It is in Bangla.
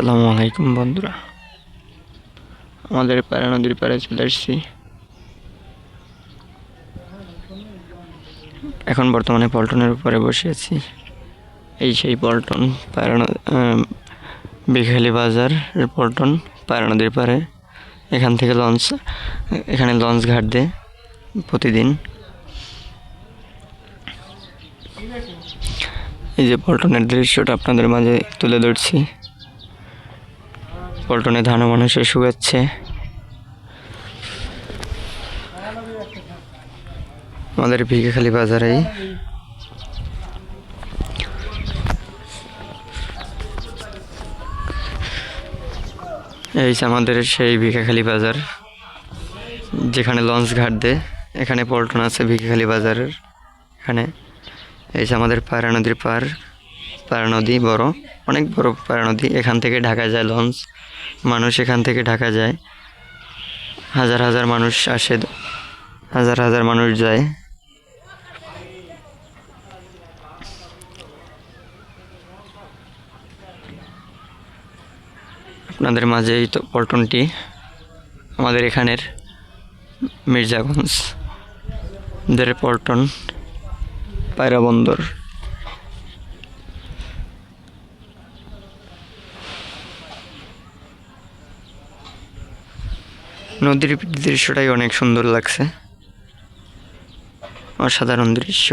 আসসালামু আলাইকুম বন্ধুরা। আমাদের পাড়া নদীর পাড়ে চলে এসেছি এখন বর্তমানে পল্টনের উপরে বসে আছি। এই সেই পল্টন পায়রা বিঘালি বাজার পল্টন পায়রা নদীর পাড়ে। এখান থেকে লঞ্চ, এখানে লঞ্চ ঘাট দেয় প্রতিদিন। এই যে পল্টনের দৃশ্যটা আপনাদের মাঝে তুলে ধরছি। পল্টনে ধান মানুষের শুকাচ্ছে আমাদের ভিকেখালি বাজারেই। এই আমাদের সেই ভিকাখালি বাজার, যেখানে লঞ্চ ঘাট দেয় এখানে পল্টন আছে ভিকাখালি বাজারের। এখানে এই আমাদের পায়রা নদীর পার, পায়রা নদী বড়, অনেক বড় পায়রা নদী। এখান থেকে ঢাকা যায় লঞ্চ। মানুষ এখান থেকে ঢাকা যায়। হাজার হাজার মানুষ আসে, হাজার হাজার মানুষ যায়। আপনাদের মাঝে এই তো পল্টনটি, আমাদের এখানের মির্জাগঞ্জ, দের পল্টন, পায়রা বন্দর। নদীর দৃশ্যটাই অনেক সুন্দর লাগছে অসাধারণ দৃশ্য